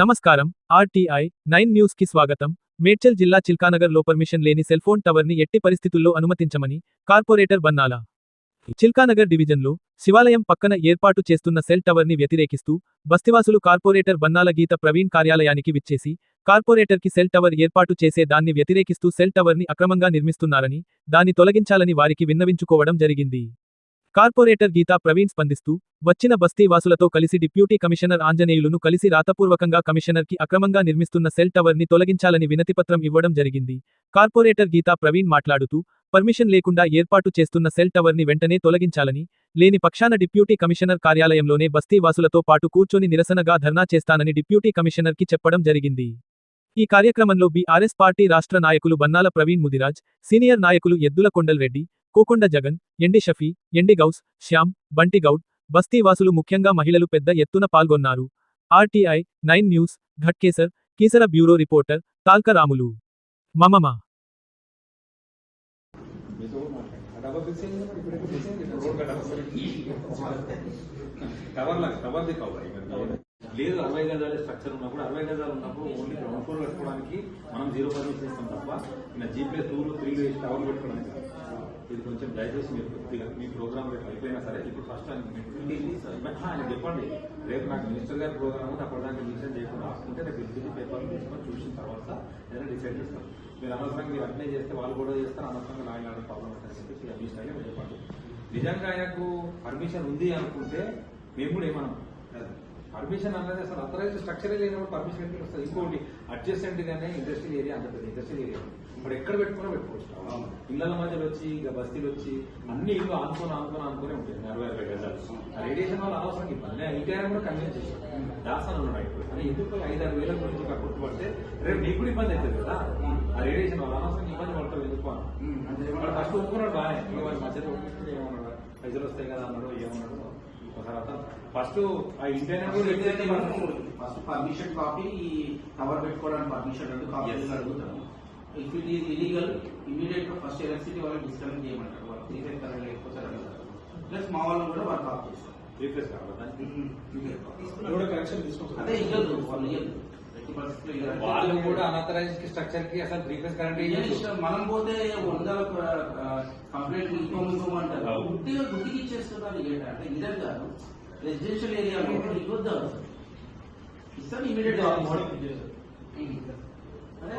నమస్కారం. RTI nine న్యూస్కి స్వాగతం. మేడ్చల్ జిల్లా చిల్కానగర్లో పర్మిషన్ లేని సెల్ ఫోన్ టవర్ని ఎట్టి పరిస్థితుల్లో అనుమతించమని కార్పొరేటర్ బన్నాల. చిల్కానగర్ డివిజన్లో శివాలయం పక్కన ఏర్పాటు చేస్తున్న సెల్ టవర్ని వ్యతిరేకిస్తూ బస్తివాసులు కార్పొరేటర్ బన్నాల గీత ప్రవీణ్ కార్యాలయానికి విచ్చేసి కార్పొరేటర్కి సెల్ టవర్ ఏర్పాటు చేసే దాన్ని వ్యతిరేకిస్తూ సెల్ టవర్ని అక్రమంగా నిర్మిస్తున్నారని దాన్ని తొలగించాలని వారికి విన్నవించుకోవడం జరిగింది. కార్పొరేటర్ గీతా ప్రవీణ్ స్పందిస్తూ వచ్చిన బస్తీవాసులతో కలిసి డిప్యూటీ కమిషనర్ ఆంజనేయులను కలిసి రాతపూర్వకంగా కమిషనర్కి అక్రమంగా నిర్మిస్తున్న సెల్ టవర్ని తొలగించాలని వినతిపత్రం ఇవ్వడం జరిగింది. కార్పొరేటర్ గీతా ప్రవీణ్ మాట్లాడుతూ పర్మిషన్ లేకుండా ఏర్పాటు చేస్తున్న సెల్ టవర్ని వెంటనే తొలగించాలని లేని పక్షాన డిప్యూటీ కమిషనర్ కార్యాలయంలోనే బస్తీవాసులతో పాటు కూర్చొని నిరసనగా ధర్నా చేస్తానని డిప్యూటీ కమిషనర్కి చెప్పడం జరిగింది. ఈ కార్యక్రమంలో బీఆర్ఎస్ పార్టీ రాష్ట్ర నాయకులు బన్నాల ప్రవీణ్ ముదిరాజ్ సీనియర్ నాయకులు ఎద్దుల కొండల్రెడ్డి కోకొండ జగన్ ఎండి షఫీ ఎండి గౌస్ శ్యామ్ బంటి గౌడ్ బస్తీవాసులు ముఖ్యంగా మహిళలు పెద్ద ఎత్తున పాల్గొన్నారు. RTI nine news Ghatkesar Keesara bureau reporter Talkaramulu మమమ. లేదు అరవై గజాల స్ట్రక్చర్ ఉన్నప్పుడు అరవై గజాలు ఉన్నప్పుడు ఓన్లీ గ్రౌండ్ ఫ్లోర్ పెట్టుకోవడానికి మనం జీరో పర్మిషన్ ఇస్తాం తప్ప ఇలా జీపీఎస్ టూలు త్రీలు వేసి టవర్లు పెట్టుకోవడానికి. ఇది కొంచెం దయచేసి మీరు కొద్దిగా మీ ప్రోగ్రామ్ రేపు అయిపోయినా సరే ఇప్పుడు ఫస్ట్ ఆయన ఆయన చెప్పండి. రేపు నాకు మినిస్టర్ గారి ప్రోగ్రామ్ ఉంది అప్పటిదాకా డిసిషన్ చేయకుండా రాసుకుంటే రేపు ఇంటికి పేపర్ తీసుకొని చూసిన తర్వాత ఏదైనా డిసైడ్ చేస్తాను మీరు అనవసరంగా మీరు అప్లై చేస్తే వాళ్ళు కూడా చేస్తారు అనవసరంగా ఆయన ప్రాబ్లం వస్తుందని చెప్పేసి అభిష్ చెప్పండి. నిజంగా ఆయనకు పర్మిషన్ ఉంది అనుకుంటే మేము కూడా ఏమన్నాం పర్మిషన్ అన్నది అసలు అథరైజ్ స్ట్రక్చరే లేనప్పుడు పర్మిషన్ ఎందుకు వస్తుంది? ఇంకోటి అడ్జస్టెంట్ గానే ఇండస్ట్రియల్ ఏరియా అంత పెద్ద ఇండస్ట్రియల్ ఏరియా ఇప్పుడు ఎక్కడ పెట్టుకున్నా పెట్టుకోవచ్చు. ఇళ్ళ మధ్యలో వచ్చి ఇక బస్తీలు వచ్చి అన్ని ఇల్లు ఆనుకొని ఆనుకొని ఆనుకొని ఉంటాయి. అరవై అరవై గజాలు. ఆ రేడియేషన్ వల్ల అనవసరం ఇబ్బంది. నేను ఇంటి ఆయన కూడా కన్విన్స్ చేశాను. దాసన్ ఉన్నాడు అని ఎందుకు ఐదు ఆరు వేల గురించి ఒక గుర్తుపడితే రేపు నీకు కూడా ఇబ్బంది అవుతుంది కదా. ఆ రేడియేషన్ వల్ల అనవసరం ఇబ్బంది పడతావు ఎందుకు అని. ఫస్ట్ ఒప్పుకున్నాడు బాగా వాడి మధ్యలో ఒప్పుకుంటే ఏమన్నాడు? పైసలు వస్తాయి కదా అన్నాడు ఏమన్నాడు? అతను ఫస్ట్ ఆ ఇంటర్నెట్ కూడా ఫస్ట్ పర్మిషన్ కాపీ ఈ కవర్ పెట్టుకోవడానికి పర్మిషన్ రెండు కాపీలు అడుగుతాము. ఇఫ్ ఇట్ ఈస్ ఇలీగల్ ఇమీడియట్గా ఫస్ట్ ఎలక్ట్రిసిటీ వాళ్ళకి డిస్కనెక్ట్ చేయమంటారు. వాళ్ళు కరెంట్ లేకపోతే అడుగుతారు ప్లస్ మా వాళ్ళని కూడా వర్క్ ఆఫ్ చేస్తారు అదే ఇవ్వదు వాళ్ళు ఇవ్వదు. వాళ్ళు కూడా అనథరైజ్ స్ట్రక్చర్కి అసలు రీప్లేస్ కరెంట్ ఏం ఇష్టం? మనం పోతే వందల కంప్లైంట్ ఇంకో ఇంకో అంటారు అవును. గుడ్డిగా గుడ్డికి ఇచ్చేస్తున్నారు ఏంటంటే అంటే ఇదే కాదు రెసిడెన్షియల్ ఏరియాలో ఇవ్వద్దు అసలు. ఇస్తాను ఇమీడియట్ అదే